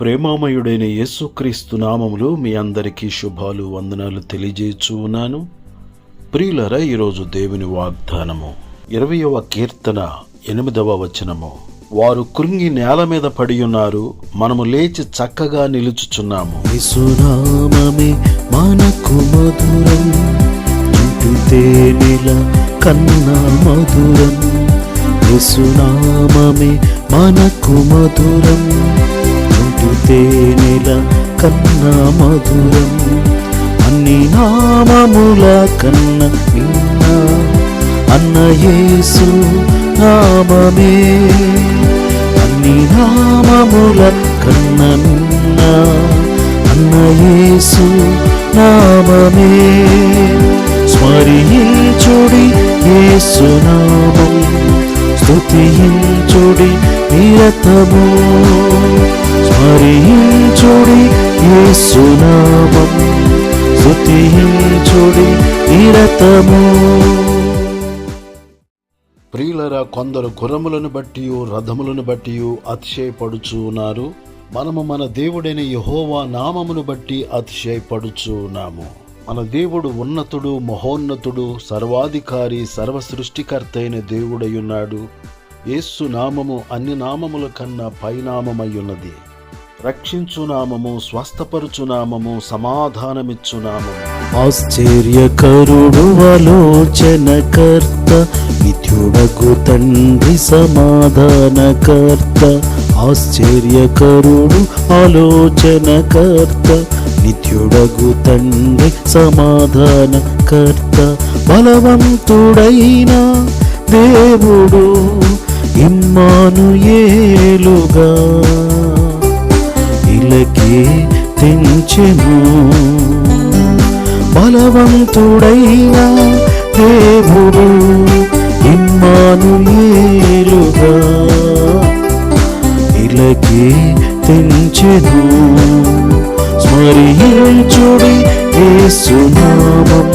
ప్రేమామయుడైన యేసుక్రీస్తు నామములు మీ అందరికీ శుభాలు వందనాలు తెలియజేయచ్చు ఉన్నాను. ప్రియులరా ఈరోజు దేవుని వాగ్దానము ఇరవయవ కీర్తన ఎనిమిదవ వచనము. వారు కృంగి నేల మీద పడి ఉన్నారు. మనము లేచి చక్కగా నిలుచుచున్నాము. మనకు మధురం. కన్నా మధురం. మనకు మధురం. తేనెల కన్నా మధురం. అన్ని నామముల కన్న నిన్న. అన్న యేసు నామమే. అన్ని నామముల కన్న నిన్న. అన్న యేసు నామమే. స్మరించుడి యేసు నామం. స్తుతించుడి నిరతము. స్మరించుడి యేసు స్తుతించుడి నిరతము ప్రియులరా కొందరు గురములను బట్టి రథములను బట్టి అతిశయపడుచు ఉన్నారు మనము మన దేవుడైన యహోవా నామమును బట్టి అతిశయపడుచు ఉన్నాము మన దేవుడు ఉన్నతుడు మహోన్నతుడు సర్వాధికారి సర్వ సృష్టికర్త అయిన దేవుడయ్యున్నాడు యేసు నామము అన్ని నామముల కన్నా పైనామమై రక్షించునామము రక్షించు నామము నామము ఆశ్చర్యకరుడు ఆలోచనకర్త విద్యుడకు తండ్రి సమాధానకర్త. ఆశ్చర్యకరుడు ఆలోచనకర్త నిత్యుడగు తండ్రి సమాధానకర్త. బలవంతుడైన దేవుడు ఇమ్మానుయేలుగా. ఇలకే తెంచెను. బలవంతుడైన దేవుడు ఇమ్మానుయేలుగా ఇలకే తెంచెను. స్మరించుడి యేసునామం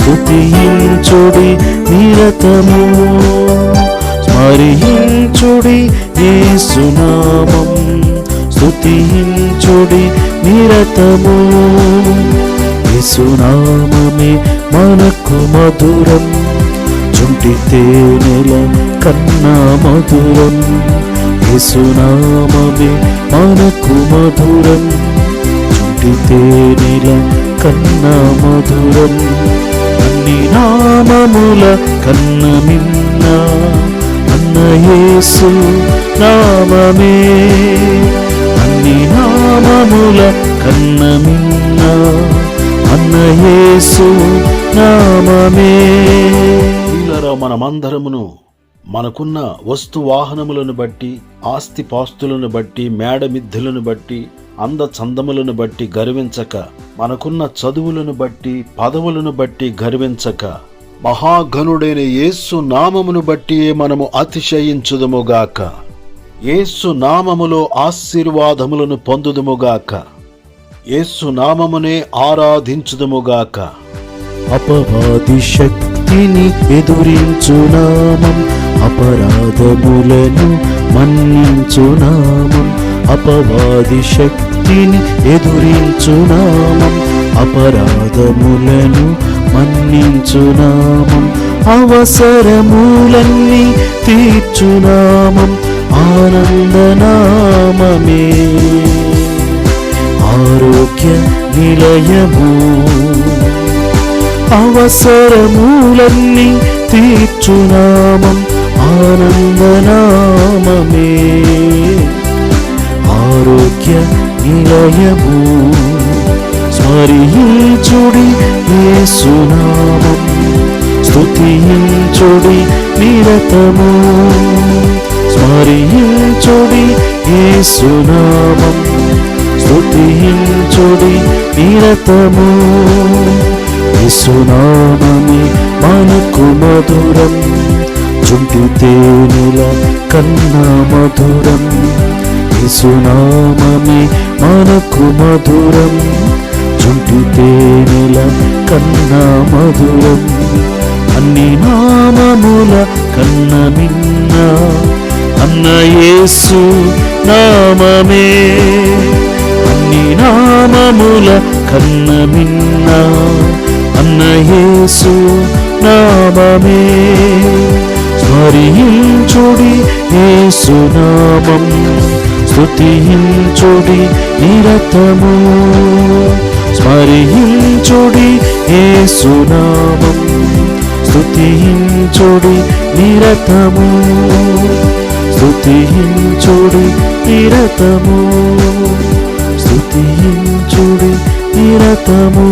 స్తుతించుడి నిరతము. స్మరించుడి యేసునామం స్తుతించుడి నిరతము. యేసునామమే మనకు మధురం. చుంటి తేనెల కన్నా మధురం. యేసునామమే మనకు మధురం. చుంటి తేనెల కన్నా మధురం. అన్ని నామముల కన్న నిన్న అన్న యేసు నామమే. నామముల కన్న అన్నయేసు నామమే. ఇలా మనమందరమును మనకున్న వస్తు వాహనములను బట్టి ఆస్తి పాస్తులను బట్టి మేడమిద్దులను బట్టి అంద చందములను బట్టి గర్వించక మనకున్న చదువులను బట్టి పదవులను బట్టి గర్వించక మహాఘనుడైన యేసు నామమును బట్టి మనము అతిశయించుదుముగాక యేసు నామములో ఆశీర్వాదములను పొందుదుముగాక. యేసు నామమునే ఆరాధించుదుముగాక. అపవాది శక్తిని ఎదురించు నామం అపరాధములను మన్నించు నామం అపవాది శక్తిని ఎదురించు నామం అపరాధములను మన్నించు నామం అవసరములన్నీ తీర్చునామం ఆనందనామమే. ఆరోగ్య నిలయము. అవసరములన్నీ తీర్చునామం ఆనందనామమే. ఆరోగ్య నిలయము. స్మరించుడి యేసునామం. స్తుతించుడి నిరతము. స్మరించుడి యేసునామం స్తుతించుడి నిరతము. యేసునామమే మనకు మధురం చుంటి తేనెల కన్నా మధురం. యేసునామమే మనకు మధురం చుంటి తేనెల కన్నా మధురం. అన్ని నామముల కన్న మిన్న అన్న యేసు నామమే. నామముల కన్న మిన్న అన్న యేసు నామమే. స్మరించుడి యేసు నామం స్తుతించుడి నిరతము. స్మరించుడి యేసు నామం స్తుతించుడి నిరతము. స్తుతించుడి నిరతము స్తుతించుడి నిరతము